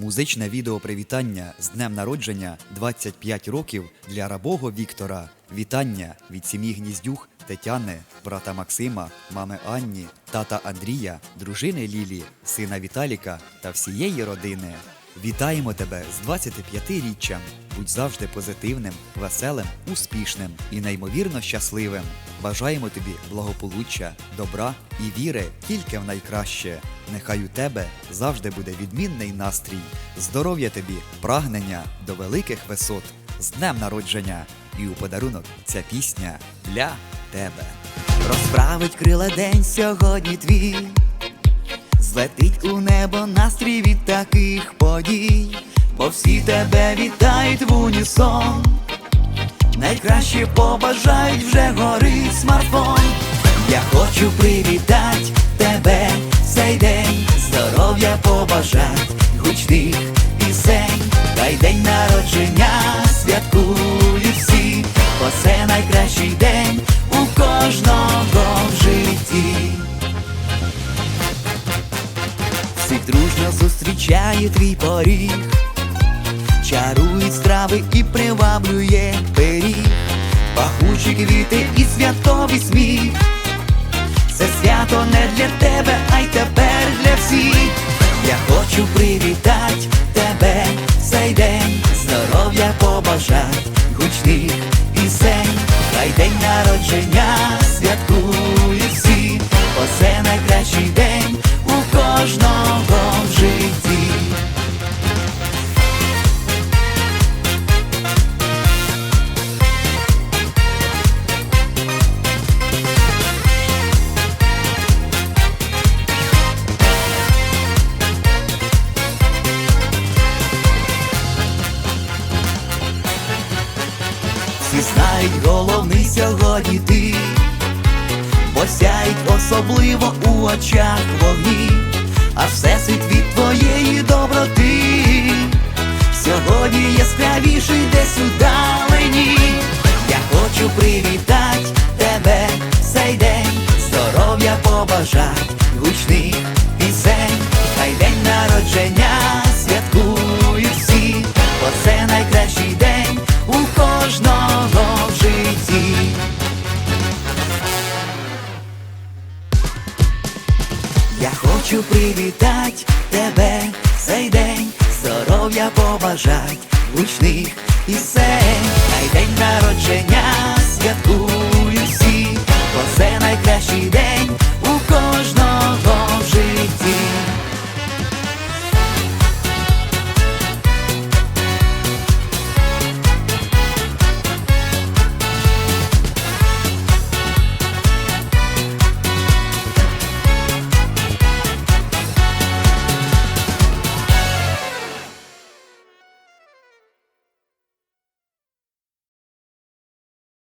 Музичне відео привітання з днем народження 25 років для рабого Віктора. Вітання від сім'ї Гніздюх, Тетяни, брата Максима, мами Анні, тата Андрія, дружини Лілі, сина Віталіка та всієї родини. Вітаємо тебе з 25-річчям. Будь завжди позитивним, веселим, успішним і неймовірно щасливим. Бажаємо тобі благополуччя, добра і віри тільки в найкраще. Нехай у тебе завжди буде відмінний настрій, здоров'я тобі, прагнення до великих висот, з днем народження. І у подарунок ця пісня для тебе. Розправить крила день сьогодні твій, злетить у небо настрій від таких подій, бо всі тебе вітають в унісон. Найкраще побажають вже горить смартфон. Я хочу привітати тебе цей день, здоров'я побажать, гучних пісень, хай день народження зустрічає твій поріг, чарують страви і приваблює пиріг, пахучі квіти і святковий сміх. Це свято не для тебе, а й тепер для всіх. Я хочу привітати тебе цей день, здоров'я побажать, гучних пісень, хай день народження святкують всі, бо найкращий день у кожного головний сьогодні ти, бо сяють особливо у очах вогні, а всесвіт від твоєї доброти. Сьогодні яскравіший десь удалені. Я хочу привітати тебе цей день, здоров'я побажать, гучних пісень, хай день народження Я хочу привітати тебе цей день, здоров'я побажать, гучних пісень, хай день народження